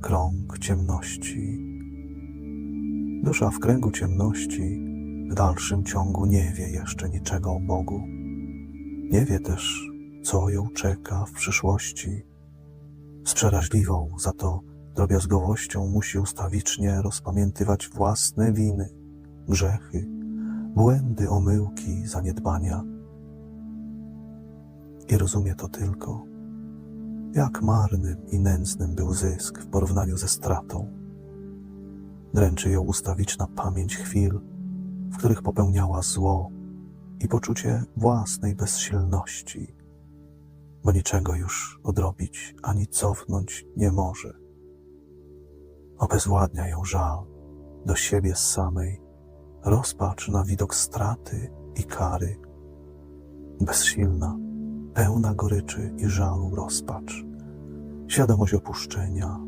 krąg ciemności. Dusza w kręgu ciemności w dalszym ciągu nie wie jeszcze niczego o Bogu. Nie wie też, co ją czeka w przyszłości. Z przeraźliwą za to drobiazgowością musi ustawicznie rozpamiętywać własne winy, grzechy, błędy, omyłki, zaniedbania. I rozumie to tylko, jak marnym i nędznym był zysk w porównaniu ze stratą. Dręczy ją ustawiczna pamięć chwil, w których popełniała zło i poczucie własnej bezsilności, bo niczego już odrobić ani cofnąć nie może. Obezwładnia ją żal do siebie samej, rozpacz na widok straty i kary. Bezsilna, pełna goryczy i żalu rozpacz, świadomość opuszczenia,